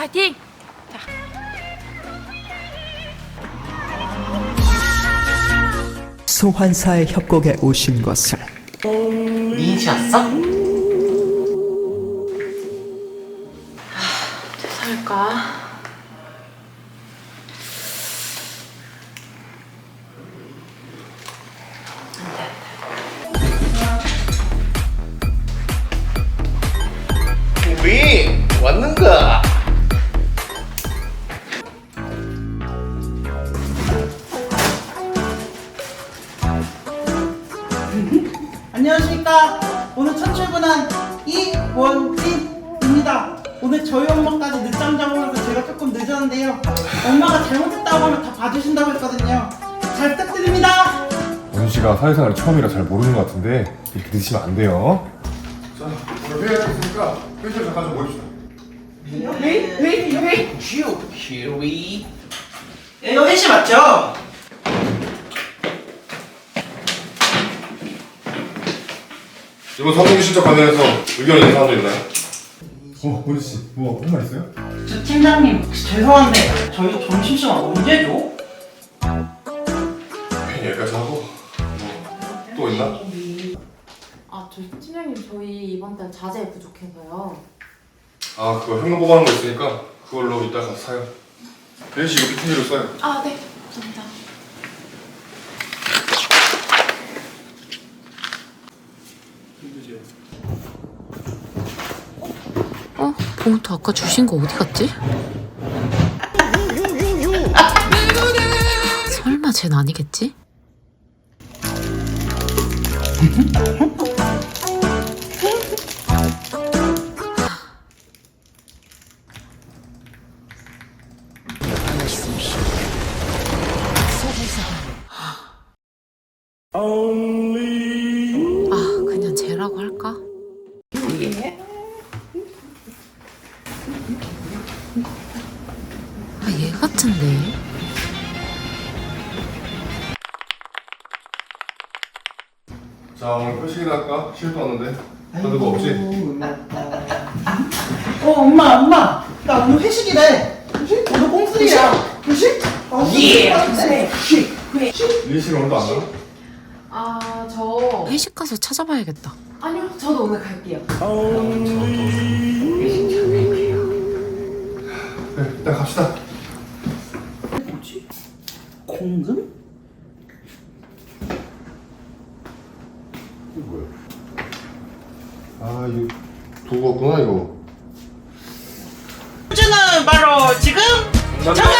화이팅! 소환사의 협곡에 오신 것을 미인씨였어? 살까? 우리 왔는가? 안녕하십니까. 오늘 첫 출근한 이원진입니다. 오늘 저희 엄마까지 늦잠 자고 나서 제가 조금 늦었는데요. 엄마가 잘못했다고 하면 다 봐주신다고 했거든요. 잘 부탁드립니다. 원씨가 사회생활이 처음이라 잘 모르는 것 같은데 이렇게 늦으시면 안 돼요. 자, 오늘 회의하겠으니까 회의실 잠깐 좀 모입시다. 왜? 왜? 왜? 휴, here we. 예, 이거 회시 맞죠? 이번 사무실 신청 관련해서 의견 있는 사람도 있나요? 어, 원씨 뭐, 할 말 있어요? 저 팀장님 혹시 죄송한데 저희 점심시간 언제 줘? 괜히 여기까지 하고 뭐, 또 있나? 아, 저 팀장님 저희 이번 달 자재 부족해서요. 아, 그거 현금 뽑아놓은 거 있으니까 그걸로 이따 가서 사요. 대씨 이거 피팅지로 써요. 아, 네. 감사합니다. 어? 봉투 아까 주신 거 어디 갔지? 설마 쟨 아니겠지? 아, 얘 같은데. 자, 오늘 회식이나 할까? 시간도 왔는데. 다들 거 없지? 어 엄마 엄마 나 오늘 회식이래. 회식? 오늘 꽁슬이야. 회식? 어, 예. 회식. 린 씨는 오늘도 안 가? 아, 저. 회식 가서 찾아봐야겠다. 아니요, 저도 오늘 갈게요. 네, 일단 갑시다. 뭐지? 공금? 뭐야? 아, 이거 도구였구나, 이거. 주는 바로 지금 정하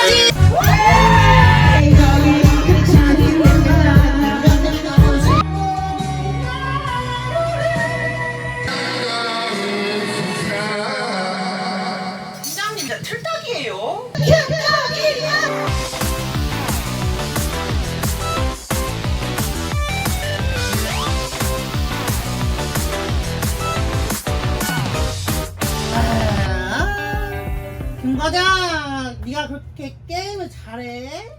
김 과장, 네가 그렇게 게임을 잘해?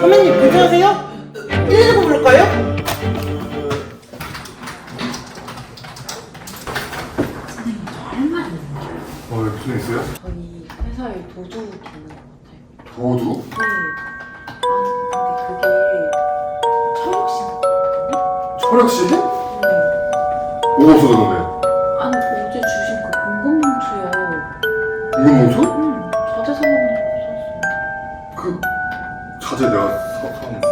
선배님 괜찮으세요? 119 부를까요? 어, 왜 무슨 일 있어요? 저희 회사에 것 같아요. 도두? 네. 네. 뭐가 없어졌는데? 아니, 어제 주신 그 공금뭉치요. 이건 몽수? 응, 자재 사모님 없었어요. 그 자재 내가 사, 사왔는데.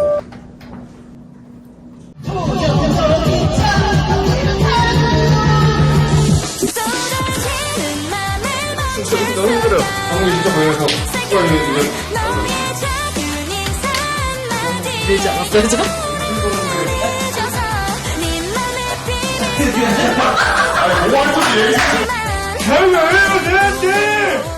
진짜 너무 힘들어요. 방금 진짜 보내서 빨리 이제 되지 않았어요, 저? 아니 뭐 하는 거지? 잘왜 해요, 내한테!